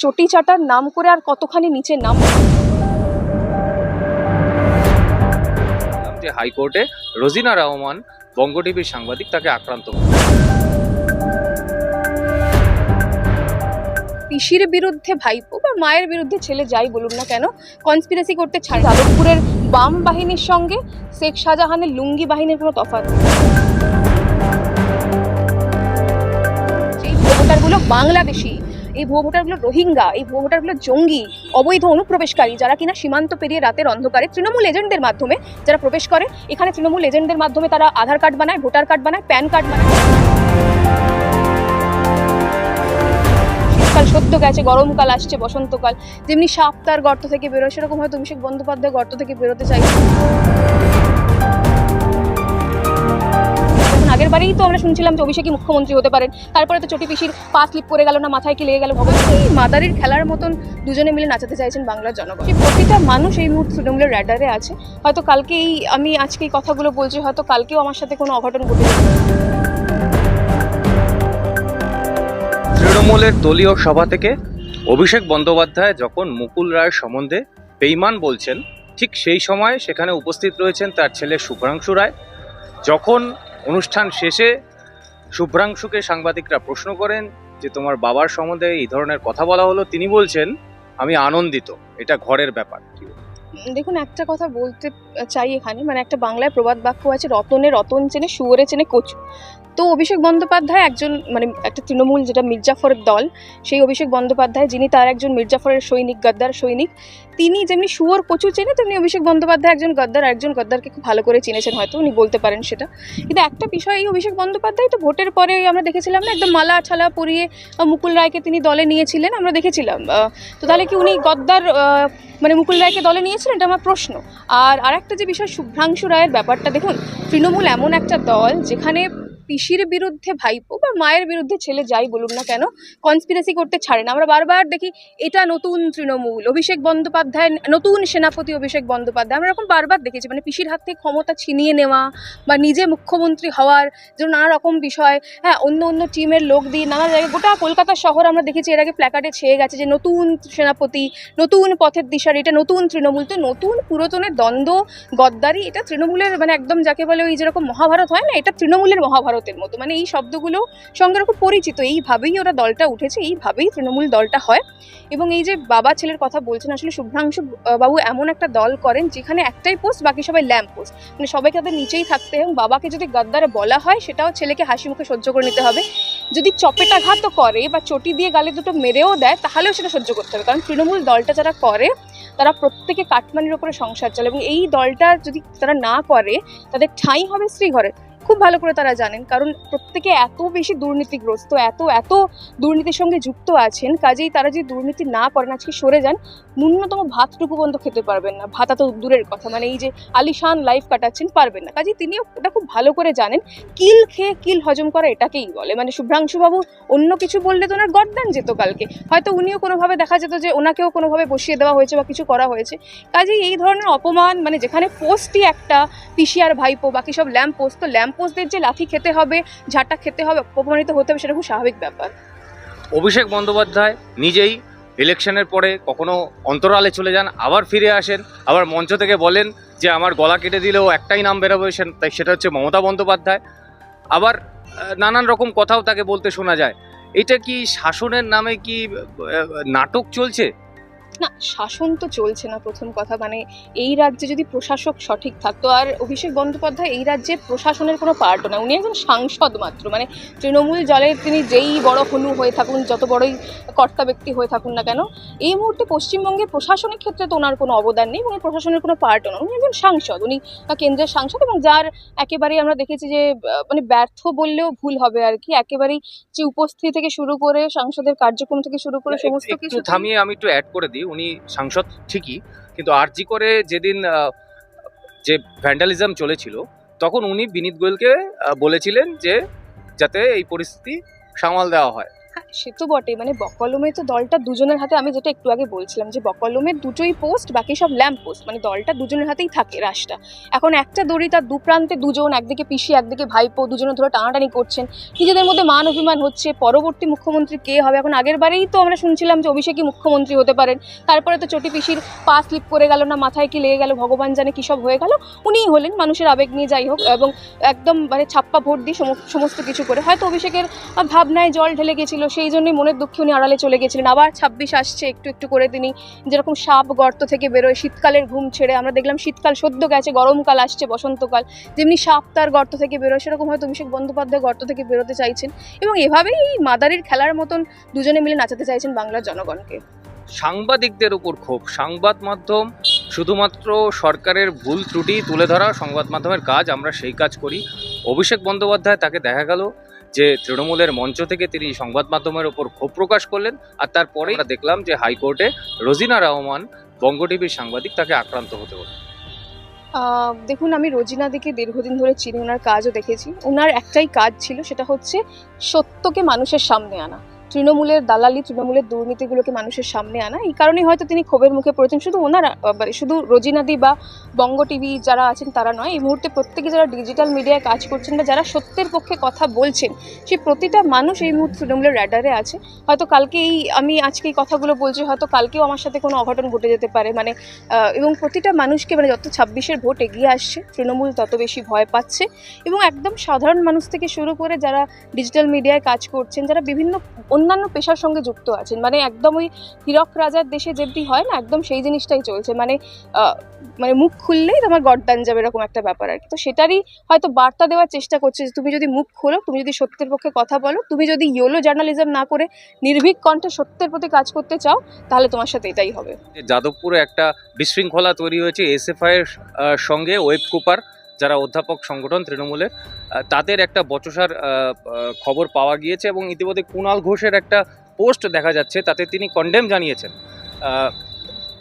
চটি চাটার নাম করে আর কতখানি নিচে নাম যে হাইকোর্টে রোজিনা রহমান বঙ্গ টিভির সাংবাদিক তাকে আক্রান্ত পিসির বিরুদ্ধে ভাইপো বা মায়ের বিরুদ্ধে ছেলে যাই বলুন না কেন কনস্পিরেসি করতে ছাড়ে যাদবপুরের বাম বাহিনীর সঙ্গে শেখ শাহজাহানের লুঙ্গি বাহিনীর কোনো তফাৎ? ভোটারগুলো বাংলাদেশি। এই ভুয়ো ভোটারগুলো রোহিঙ্গা, এই ভুয়ো ভোটারগুলো জঙ্গি, অবৈধ অনুপ্রবেশকারী যারা কিনা সীমান্ত পেরিয়ে রাতের অন্ধকারে তৃণমূল এজেন্টদের মাধ্যমে যারা প্রবেশ করে, এখানে তৃণমূল এজেন্টদের মাধ্যমে তারা আধার কার্ড বানায়, ভোটার কার্ড বানায়, প্যান কার্ড বানায়। শীতকাল সদ্য গেছে, গরমকাল আসছে, বসন্তকাল। যেমনি সাপ তার গর্ত থেকে বেরোয়, সেরকম হয়তো অভিষেক বন্দ্যোপাধ্যায় গর্ত থেকে বেরোতে চাইছে। আগের বারেই তো আমরা শুনছিলাম যে অভিষেকই মুখ্যমন্ত্রী হতে পারেন। তারপরে তো চটি পিসির পা স্লিপ করে গেল না মাথায় কি লেগে গেল ভগবান। এই মাদারির খেলার মতন দুজনে মিলে নাচাতে চাইছেন বাংলার জনগণ। প্রতিটা মানুষ এই মুহূর্তে তৃণমূলের র্যাডারে আছে। হয়তো কালকেই আমি আজকে এই কথাগুলো বলছি হয়তো কালকেও আমার সাথে কোনো অঘটন ঘটে তৃণমূলের দলীয় সভা থেকে অভিষেক বন্দ্যোপাধ্যায় যখন মুকুল রায়ের সম্বন্ধে বেইমান বলছেন ঠিক সেই সময় সেখানে উপস্থিত রয়েছেন তার ছেলে শুভ্রাংশু রায়। যখন অনুষ্ঠান শেষে শুভ্রাংশুকে সাংবাদিকরা প্রশ্ন করেন যে, তোমার বাবার সম্বন্ধে এই ধরনের কথা বলা হলো? তিনি বলছেন, আমি আনন্দিত, এটা ঘরের ব্যাপার। দেখুন, একটা কথা বলতে চাই এখানে মানে একটা বাংলায় প্রবাদ বাক্য আছে, রতনে রতন চেনে, শুয়োরে চেনে কচু। তো অভিষেক বন্দ্যোপাধ্যায় একজন মানে একটা তৃণমূল যেটা মির্জাফরের দল, সেই অভিষেক বন্দ্যোপাধ্যায়, যিনি তার একজন মির্জাফরের সৈনিক, গদ্দার সৈনিক, তিনি যেমনি শুয়োর প্রচুর চেনে, তেমনি অভিষেক বন্দ্যোপাধ্যায় একজন গদ্দার একজন গদ্দারকে খুব ভালো করে চিনেছেন হয়তো, উনি বলতে পারেন সেটা। কিন্তু একটা বিষয়, এই অভিষেক বন্দ্যোপাধ্যায় তো ভোটের পরে আমরা দেখেছিলাম না, একদম মালা ছালা পরিয়ে মুকুল রায়কে তিনি দলে নিয়েছিলেন, আমরা দেখেছিলাম। তো তাহলে কি উনি গদ্দার মানে মুকুল রায়কে দলে নিয়েছিলেন? এটা আমার প্রশ্ন। আর আরেকটা যে বিষয়, শুভ্রাংশু রায়ের ব্যাপারটা, দেখুন, তৃণমূল এমন একটা দল যেখানে পিসির বিরুদ্ধে ভাইপো বা মায়ের বিরুদ্ধে ছেলে যাই বলুন না কেন কনস্পিরেসি করতে ছাড়ে না। আমরা বারবার দেখি, এটা নতুন তৃণমূল, অভিষেক বন্দ্যোপাধ্যায়, নতুন সেনাপতি অভিষেক বন্দ্যোপাধ্যায়। আমরা এরকম বারবার দেখেছি মানে পিসির হাত থেকে ক্ষমতা ছিনিয়ে নেওয়া বা নিজে মুখ্যমন্ত্রী হওয়ার জন্য নানা রকম বিষয় হ্যাঁ অন্য অন্য টিমের লোক দিয়ে নানা জায়গায়, গোটা কলকাতা শহর আমরা দেখেছি এর আগে প্ল্যাকার্ডে ছেয়ে গেছে যে নতুন সেনাপতি, নতুন পথের দিশারি এটা নতুন তৃণমূল। তো নতুন পুরাতনের দ্বন্দ্ব, গদ্দারি, এটা তৃণমূলের মানে একদম যাকে বলে ওই যেরকম মহাভারত হয় না, এটা তৃণমূলের মহাভারতের মতো। মানে এই শব্দগুলো সঙ্গে খুব পরিচিত। এইভাবেই ওরা দলটা উঠেছে, এইভাবেই তৃণমূল দলটা হয়। এবং এই যে বাবা ছেলের কথা বলছেন, আসলে শুভ্রাংশু বাবু এমন একটা দল করেন যেখানে একটাই পোস্ট বাকি সবাই ল্যাম্প পোস্ট মানে সবাইকে তাদের নিচেই থাকতে এবং বাবাকে যদি গদ্দারে বলা হয়, সেটাও ছেলেকে হাসি মুখে সহ্য করে নিতে হবে। যদি চপেটাঘাতও করে বা চটি দিয়ে গালে দুটো মেরেও দেয়, তাহলেও সেটা সহ্য করতে হবে। কারণ তৃণমূল দলটা যারা করে, তারা প্রত্যেকে কাটমানির ওপরে সংসার চলে এবং এই দলটা যদি তারা না করে, তাদের ঠাঁই হবে শ্রীঘরে। খুব ভালো করে তারা জানেন, কারণ প্রত্যেকে এত বেশি দুর্নীতিগ্রস্ত, এত এত দুর্নীতির সঙ্গে যুক্ত আছেন, কাজেই তারা যদি দুর্নীতি না করেন, আজকে সরে যান, ন্যূনতম ভাতটুকু পর্যন্ত খেতে পারবেন না। ভাতা তো দূরের কথা মানে এই যে আলিশান লাইফ কাটাচ্ছেন, পারবেন না। কাজেই তিনিও ওটা খুব ভালো করে জানেন, কিল খেয়ে কিল হজম করা এটাকেই বলে। মানে শুভ্রাংশুবাবু অন্য কিছু বললে তো ওনার গর্দান যেত কালকে। হয়তো উনিও কোনোভাবে দেখা যেত যে ওনাকেও কোনোভাবে বসিয়ে দেওয়া হয়েছে বা কিছু করা হয়েছে। কাজেই এই ধরনের অপমান মানে যেখানে পোস্টই একটা পিসি আর ভাইপো, বাকি সব ল্যাম্প পোস্ট, তো ল্যাম্প পোস্টদের যে লাথি খেতে হবে, ঝাঁটা খেতে হবে, অপমানিত হতে হবে, সেটা খুব স্বাভাবিক ব্যাপার। অভিষেক বন্দ্যোপাধ্যায় নিজেই ইলেকশনের পরে কখনো অন্তরালে চলে যান, আবার ফিরে আসেন, আবার মঞ্চ থেকে বলেন যে, আমার গলা কেটে দিলেও একটাই নাম বেরোবে তাই সেটা হচ্ছে মমতা বন্দ্যোপাধ্যায়। আবার নানান রকম কথাও তাকে বলতে শোনা যায়। এটা কি শাসনের নামে কি নাটক চলছে? না শাসন তো চলছে না প্রথম কথা। মানে এই রাজ্যে যদি প্রশাসক সঠিক থাকতো আর অভিষেক বন্দ্যোপাধ্যায় এই রাজ্যের প্রশাসনের কোনো পার্টও না। উনি একজন সাংসদ মাত্র। মানে তৃণমূল জলে তিনি যেই বড় হনু হয়ে থাকুন যত বড়ই কর্তা ব্যক্তি হয়ে থাকুন না কেন এই মুহূর্তে পশ্চিমবঙ্গের প্রশাসনিক ক্ষেত্রে তো ওনার কোনো অবদান নেই উনি প্রশাসনের কোনো পার্টও না। উনি একজন সাংসদ। উনি কেন্দ্রের সাংসদ এবং যার একেবারেই আমরা দেখেছি যে মানে ব্যর্থ বললেও ভুল হবে আর কি। একেবারেই যে উপস্থিতি থেকে শুরু করে সাংসদের কার্যক্রম থেকে শুরু করে সমস্ত কিছু থামিয়ে আমি একটু অ্যাড করে দিই। উনি সাংসদ ঠিকই, কিন্তু আরজি করে যেদিন যে ভ্যান্ডালিজম চলেছিল, তখন উনি বিনীত গোয়েলকে বলেছিলেন যে যাতে এই পরিস্থিতি সামাল দেওয়া হয়। সে তো বটে মানে বকলমে তো দলটা দুজনের হাতে, আমি যেটা একটু আগে বলছিলাম যে বকলমের দুটোই পোস্ট বাকি সব ল্যাম্প পোস্ট মানে দলটা দুজনের হাতেই থাকে রাশটা এখন একটা দড়ি তার দু প্রান্তে দুজন, একদিকে পিসি, একদিকে ভাইপো, দুজনে ধরে টানাটানি করছেন। নিজেদের মধ্যে মান অভিমান হচ্ছে। পরবর্তী মুখ্যমন্ত্রী কে হবে? এখন আগের বারেই তো আমরা শুনছিলাম যে অভিষেকই মুখ্যমন্ত্রী হতে পারেন। তারপরে তো চটি পিসির পা স্লিপ করে গেল না, মাথায় কি লেগে গেল, ভগবান জানে কী সব হয়ে গেল। উনিই হলেন মানুষের আবেগ নিয়ে যাই হোক, এবং একদম মানে ছাপ্পা ভোট দিয়ে সম- সমস্ত কিছু করে। হয়তো অভিষেকের ভাবনায় জল ঢেলে গেছিল, সেই জন্যই মনের দুঃখে উনি আড়ালে চলে গেছিলেন। আবার ছাব্বিশ আসছে, একটু একটু করে তিনি যেরকম সাপ গর্ত থেকে বেরোয়, শীতকালের ঘুম ছেড়ে। আমরা দেখলাম শীতকাল সদ্য গেছে, গরমকাল আসছে, বসন্তকাল। যেমনি সাপ তার গর্ত থেকে বেরোয়, সেরকম হয়তো অভিষেক বন্দ্যোপাধ্যায় গর্ত থেকে বেরোতে চাইছেন। এবং এভাবেই এই মাদারির খেলার মতন দুজনে মিলে নাচাতে চাইছেন বাংলার জনগণকে। সাংবাদিকদের উপর ক্ষোভ। সংবাদ মাধ্যম শুধুমাত্র সরকারের ভুল ত্রুটি তুলে ধরা, সংবাদ মাধ্যমের কাজ, আমরা সেই কাজ করি। অভিষেক বন্দ্যোপাধ্যায় তাকে দেখা গেল। যে তৃণমূলের মঞ্চ থেকে তিনি সংবাদ মাধ্যমের ওপর ক্ষোভ প্রকাশ করলেন আর তারপরে আমরা দেখলাম যে হাইকোর্টে রোজিনা রহমান বঙ্গ টিভির সাংবাদিক তাকে আক্রান্ত হতে হলো। দেখুন, আমি রোজিনা রোজিনাদিকে দীর্ঘদিন ধরে চিনি, ওনার কাজও দেখেছি। ওনার একটাই কাজ ছিল, সেটা হচ্ছে সত্যকে মানুষের সামনে আনা। তৃণমূলের দালালি, তৃণমূলের দুর্নীতিগুলোকে মানুষের সামনে আনা, এই কারণেই হয়তো তিনি ক্ষোভের মুখে পড়েছেন। শুধু ওনারা মানে শুধু রোজিনাদি বা বঙ্গ টিভি যারা আছেন তারা নয়, এই মুহূর্তে প্রত্যেকে যারা ডিজিটাল মিডিয়ায় কাজ করছেন বা যারা সত্যের পক্ষে কথা বলছেন সেই প্রতিটা মানুষ এই মুহূর্তে তৃণমূলের র্যাডারে আছে। হয়তো কালকে এই, আমি আজকে এই কথাগুলো বলছি, হয়তো কালকেও আমার সাথে কোনো অঘটন ঘটে যেতে পারে। মানে এবং প্রতিটা মানুষকে মানে যত ছাব্বিশের ভোট এগিয়ে আসছে, তৃণমূল তত বেশি ভয় পাচ্ছে এবং একদম সাধারণ মানুষ থেকে শুরু করে যারা ডিজিটাল মিডিয়ায় কাজ করছেন, যারা বিভিন্ন অন্যান্য পেশার সঙ্গে যুক্ত আছেন। মানে একদম ওই হীরক রাজার দেশে যেমনি হয় না, একদম সেই জিনিসটাই চলছে। মানে মানে মুখ খুললেই তোমার গরদান যাবে এরকম একটা ব্যাপার আর কি। তো সেটারই হয়তো বার্তা দেওয়ার চেষ্টা করছে যে, তুমি যদি মুখ খোলো, তুমি যদি সত্যের পক্ষে কথা বলো, তুমি যদি ইয়োলো জার্নালিজম না করে নির্ভীক কণ্ঠে সত্যের প্রতি কাজ করতে চাও, তাহলে তোমার সাথে এটাই হবে। যাদবপুরে একটা বিশৃঙ্খলা তৈরি হয়েছে এসএফআই এর সঙ্গে ওয়েব কুপার যারা অধ্যাপক সংগঠন তৃণমূলের তাদের একটা বচসার খবর পাওয়া গিয়েছে এবং ইতিমধ্যে কুণাল ঘোষের একটা পোস্ট দেখা যাচ্ছে, তাতে তিনি কন্ডেম জানিয়েছেন।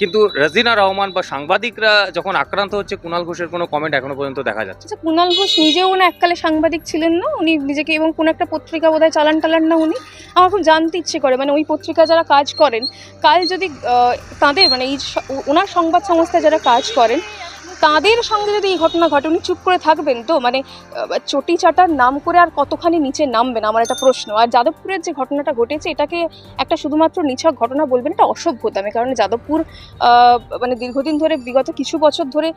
কিন্তু রাজিনা রহমান বা সাংবাদিকরা যখন আক্রান্ত হচ্ছে, কুণাল ঘোষের কোনো কমেন্ট এখনও পর্যন্ত দেখা যাচ্ছে। আচ্ছা কুণাল ঘোষ নিজেও না এককালে সাংবাদিক ছিলেন না? উনি নিজেকে এবং কোনো একটা পত্রিকা বোধহয় চালান টালান না উনি? আমার খুব জানতে ইচ্ছে করে মানে ওই পত্রিকা যারা কাজ করেন, কাল যদি তাদের মানে এই ওনার সংবাদ সংস্থায় যারা কাজ করেন তাদের সঙ্গে যদি এই ঘটনা ঘটে, উনি চুপ করে থাকবেন তো? মানে চটি চাটার নাম করে আর কতখানি নিচে নামবেন? আমার একটা প্রশ্ন। আর যাদবপুরের যে ঘটনাটা ঘটেছে, এটাকে একটা শুধুমাত্র নিছক ঘটনা বলবেন, এটা অসভ্যতামে কারণ যাদবপুর মানে দীর্ঘদিন ধরে, বিগত কিছু বছর ধরে,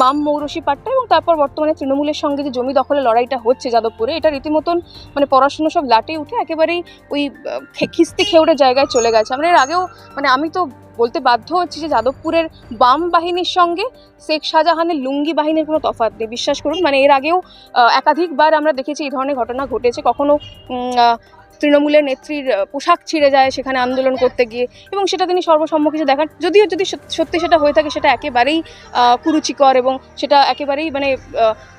বাম মৌরসী পাট্টা এবং তারপর বর্তমানে তৃণমূলের সঙ্গে যে জমি দখলের লড়াইটা হচ্ছে যাদবপুরে, এটা রীতিমতন মানে পড়াশুনো সব লাটে উঠে একেবারেই ওই খিস্তি খেউড়ে জায়গায় চলে গেছে। আমরা এর আগেও মানে আমি তো বলতে বাধ্য হচ্ছি যে যাদবপুরের বাম বাহিনীর সঙ্গে শেখ শাহজাহানের লুঙ্গি বাহিনীর কোনো তফাৎ নেই। বিশ্বাস করুন মানে এর আগেও একাধিকবার আমরা দেখেছি এই ধরনের ঘটনা ঘটেছে। কখনো তৃণমূলের নেত্রীর পোশাক ছিঁড়ে যায় সেখানে আন্দোলন করতে গিয়ে এবং সেটা তিনি সর্বসম্মুখে দেখান। যদিও যদি সত- সত্যি সেটা হয়ে থাকে, সেটা একেবারেই কুরুচিকর এবং সেটা একেবারেই মানে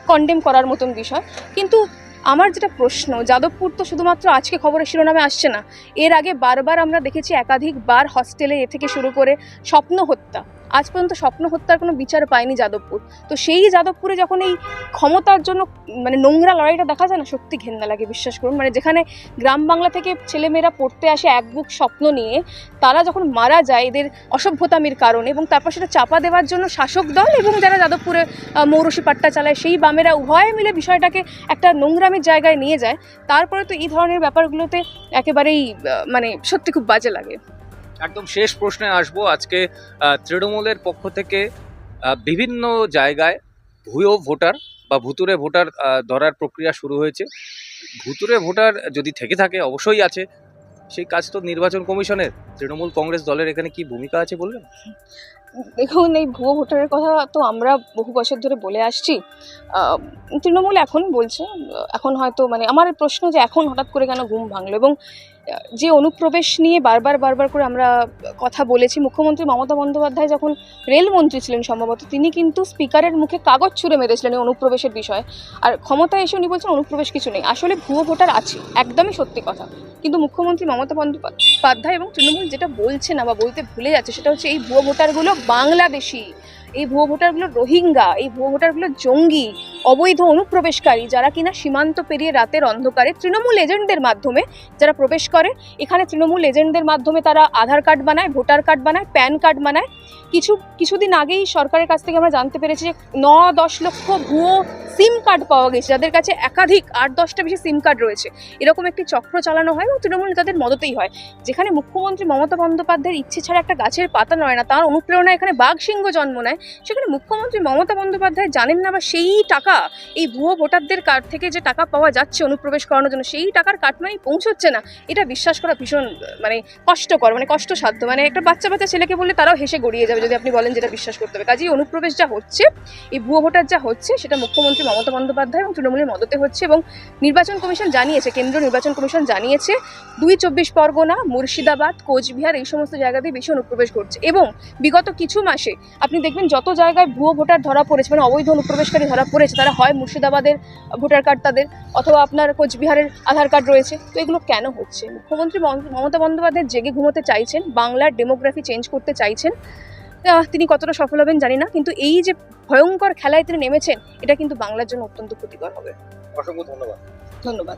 কন্ডেম করার মতন বিষয়। কিন্তু আমার যেটা প্রশ্ন, যাদবপুর তো শুধুমাত্র আজকে খবরের শিরোনামে আসছে না। এর আগে বারবার আমরা দেখেছি একাধিকবার হস্টেলে এ থেকে শুরু করে স্বপ্ন হত্যা আজ পর্যন্ত স্বপ্ন হত্যার কোনো বিচার পায়নি যাদবপুর। তো সেই যাদবপুরে যখন এই ক্ষমতার জন্য মানে নোংরা লড়াইটা দেখা যায় না, সত্যি ঘেন্না লাগে, বিশ্বাস করুন। মানে যেখানে গ্রাম বাংলা থেকে ছেলেমেয়েরা পড়তে আসে এক বুক স্বপ্ন নিয়ে, তারা যখন মারা যায় এদের অসভ্যতামির কারণে এবং তারপর সেটা চাপা দেওয়ার জন্য শাসক দল এবং যারা যাদবপুরে মৌরসী পাট্টা চালায়, সেই বামেরা উভয়ে মিলে বিষয়টাকে একটা নোংরামের জায়গায় নিয়ে যায়। তারপরে তো এই ধরনের ব্যাপারগুলোতে একেবারেই মানে সত্যি খুব বাজে লাগে। একদম শেষ প্রশ্নে আসব। আজকে তৃণমূলের পক্ষ থেকে বিভিন্ন জায়গায় ভুয়ো ভোটার বা ভুতুরে ভোটার ধরার প্রক্রিয়া শুরু হয়েছে। ভুতুরে ভোটার যদি থেকে থাকে, অবশ্যই আছে। সেই কাজ তো নির্বাচন কমিশনের। তৃণমূল কংগ্রেস দলের এখানে কি ভূমিকা আছে বললেন দেখুন, এই ভুয়ো ভোটারের কথা তো আমরা বহু বছর ধরে বলে আসছি। তৃণমূল এখন বলছে, এখন হয়তো মানে আমার প্রশ্ন যে এখন হঠাৎ করে কেন ঘুম ভাঙলো এবং যে অনুপ্রবেশ নিয়ে বারবার বারবার করে আমরা কথা বলেছি, মুখ্যমন্ত্রী মমতা বন্দ্যোপাধ্যায় যখন রেলমন্ত্রী ছিলেন সম্ভবত, তিনি কিন্তু স্পিকারের মুখে কাগজ ছুঁড়ে মেরেছিলেন এই অনুপ্রবেশের বিষয়ে। আর ক্ষমতায় এসে উনি বলছেন অনুপ্রবেশ কিছু নেই। আসলে ভুয়ো ভোটার আছে, একদমই সত্যি কথা। কিন্তু মুখ্যমন্ত্রী মমতা বন্দ্যোপাধ্যায় এবং তৃণমূল যেটা বলছে না বা বলতে ভুলে যাচ্ছে, সেটা হচ্ছে এই ভুয়ো ভোটারগুলো বাংলাদেশি। এই ভুয়ো ভোটারগুলো রোহিঙ্গা, এই ভুয়ো ভোটারগুলো জঙ্গি, অবৈধ অনুপ্রবেশকারী যারা কিনা সীমান্ত পেরিয়ে রাতের অন্ধকারে তৃণমূল এজেন্টদের মাধ্যমে যারা প্রবেশ করে, এখানে তৃণমূল এজেন্টদের মাধ্যমে তারা আধার কার্ড বানায়, ভোটার কার্ড বানায়, প্যান কার্ড বানায়। কিছু, কিছুদিন আগেই সরকারের কাছ থেকে আমরা জানতে পেরেছি যে ন দশ লক্ষ ভুয়ো সিম কার্ড পাওয়া গেছে, যাদের কাছে একাধিক আট দশটা বেশি সিম কার্ড রয়েছে। এরকম একটি চক্র চালানো হয় এবং তৃণমূল নেতাদের মদতেই হয়, যেখানে মুখ্যমন্ত্রী মমতা বন্দ্যোপাধ্যায়ের ইচ্ছে ছাড়া একটা গাছের পাতা নয় না, তার অনুপ্রেরণা এখানে বাঘ সিংহ জন্ম নেয়। সেখানে মুখ্যমন্ত্রী মমতা বন্দ্যোপাধ্যায় জানেন না বা সেই টাকা এই ভুয়ো ভোটারদের কার্ড থেকে যে টাকা পাওয়া যাচ্ছে অনুপ্রবেশ করানোর জন্য, সেই টাকার কাটমাই পৌঁছচ্ছে না। এটা বিশ্বাস করা ভীষণ মানে কষ্টকর মানে কষ্টসাধ্য। মানে একটা বাচ্চা বাচ্চা ছেলেকে বললে তারাও হেসে গড়িয়ে যাবে যদি আপনি বলেন যেটা বিশ্বাস করতে হবে। কাজেই অনুপ্রবেশ যা হচ্ছে, এই ভুয়ো ভোটার যা হচ্ছে, সেটা মুখ্যমন্ত্রী মমতা বন্দ্যোপাধ্যায় এবং তৃণমূলের মদতে হচ্ছে এবং নির্বাচন কমিশন জানিয়েছে, কেন্দ্রীয় নির্বাচন কমিশন জানিয়েছে, দুই চব্বিশ পরগনা, মুর্শিদাবাদ, কোচবিহার, এই সমস্ত জায়গাতেই বেশি অনুপ্রবেশ ঘটছে। এবং বিগত কিছু মাসে আপনি দেখবেন যত জায়গায় ভুয়ো ভোটার ধরা পড়েছে মানে অবৈধ অনুপ্রবেশকারী ধরা পড়েছে তারা হয় মুর্শিদাবাদের ভোটার কার্ড তাদের অথবা আপনার কোচবিহারের আধার কার্ড রয়েছে তো এগুলো কেন হচ্ছে? মুখ্যমন্ত্রী মমতা বন্দ্যোপাধ্যায় জেগে ঘুমোতে চাইছেন বাংলার ডেমোগ্রাফি চেঞ্জ করতে চাইছেন তিনি কতটা সফল হবেন জানি না কিন্তু এই যে ভয়ঙ্কর খেলায় তিনি নেমেছেন এটা কিন্তু বাংলার জন্য অত্যন্ত ক্ষতিকর হবে। অসংখ্য ধন্যবাদ। ধন্যবাদ।